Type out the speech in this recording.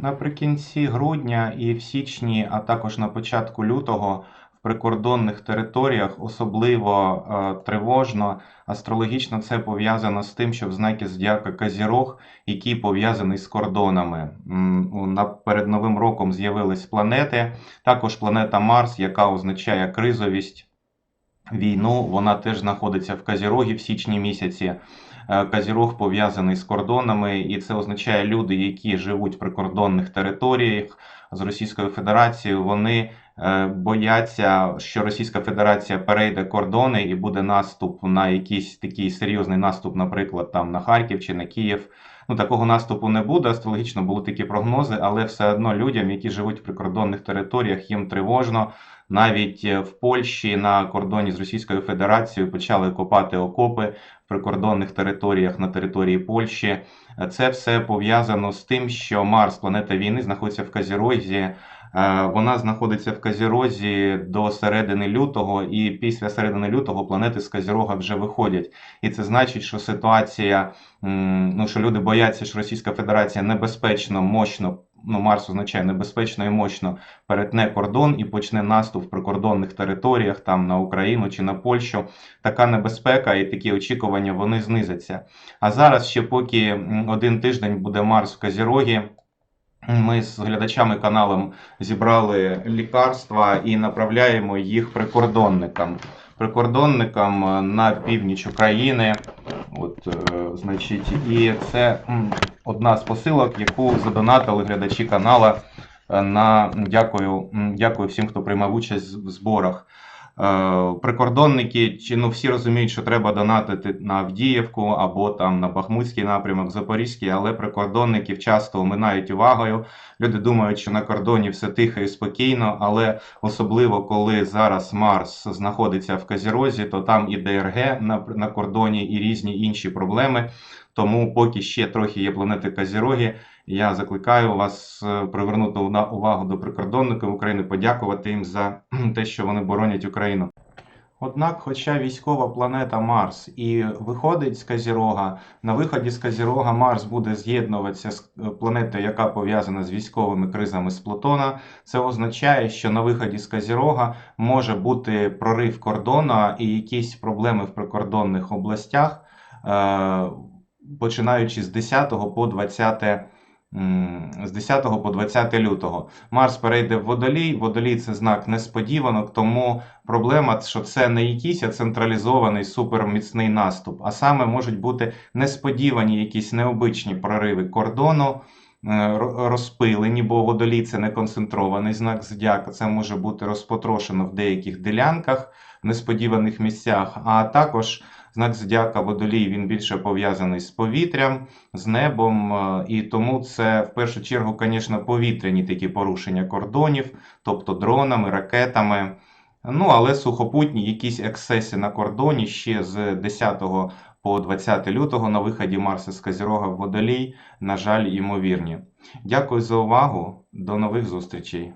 Наприкінці грудня і в січні, а також на початку лютого в прикордонних територіях особливо е, тривожно. Астрологічно це пов'язано з тим, що в знакі зодіака Казірог, який пов'язаний з кордонами. Перед Новим роком з'явились планети, також планета Марс, яка означає кризовість. Війну вона теж знаходиться в Казірогі в січні місяці. Е, Казірог пов'язаний з кордонами, і це означає люди, які живуть в прикордонних територіях з Російською Федерацією. Вони е, бояться, що Російська Федерація перейде кордони і буде наступ на якийсь такий серйозний наступ, наприклад, там на Харків чи на Київ. Ну такого наступу не буде. Астрологічно були такі прогнози, але все одно людям, які живуть в прикордонних територіях, їм тривожно. Навіть е, в Польщі на кордоні з Російською Федерацією почали копати окопи в прикордонних територіях на території Польщі. Це все пов'язано з тим, що Марс, планета війни, знаходиться в Казірозі. Е, Вона знаходиться в Казірозі до середини лютого, і після середини лютого планети з Казірога вже виходять. І це значить, що ситуація, ну що люди бояться, що Російська Федерація небезпечно, мощно. Ну, Марс означає небезпечно і мощно перетне кордон і почне наступ в прикордонних територіях, там на Україну чи на Польщу. Така небезпека і такі очікування вони знизяться. А зараз ще поки один тиждень буде Марс в Казірогі. Ми з глядачами каналом зібрали лікарства і направляємо їх прикордонникам. Прикордонникам е, на північ України. От, е, значить, і це одна з посилок, яку задонатили глядачі канала. Е, На дякую, дякую всім, хто приймав участь в зборах. Е, Прикордонники, чи ну всі розуміють, що треба донатити на Авдіївку або там на Бахмутський напрямок, Запорізький, але прикордонників часто оминають увагою. Люди думають, що на кордоні все тихо і спокійно, але особливо коли зараз Марс знаходиться в Казірозі, то там і ДРГ на, на кордоні, і різні інші проблеми. Тому, поки ще трохи є планети Казіроги, я закликаю вас е, привернути увагу до прикордонників України, подякувати їм за те, що вони боронять Україну. Однак, хоча військова планета Марс і виходить з Казірога, на виході з Казірога Марс буде з'єднуватися з е, планетою, яка пов'язана з військовими кризами з Плутона. Це означає, що на виході з Казірога може бути прорив кордону і якісь проблеми в прикордонних областях, е, починаючи з 10 по 20 з 10 по 20 лютого. Марс перейде в Водолій. Водолій це знак несподіванок, тому проблема, що це не якийсь централізований суперміцний наступ, а саме можуть бути несподівані якісь необичні прориви кордону. Е, ро- Розпилені, бо водолій це не концентрований знак зодіака, це може бути розпотрошено в деяких ділянках, в несподіваних місцях. А також знак зодіака водолій він більше пов'язаний з повітрям, з небом, е, і тому це в першу чергу, звісно, повітряні такі порушення кордонів, тобто дронами, ракетами. Ну, але сухопутні якісь ексеси на кордоні ще з 10 по 20 лютого на виході Марса з Казірога в Водолій, на жаль, ймовірні. Дякую за увагу. До нових зустрічей.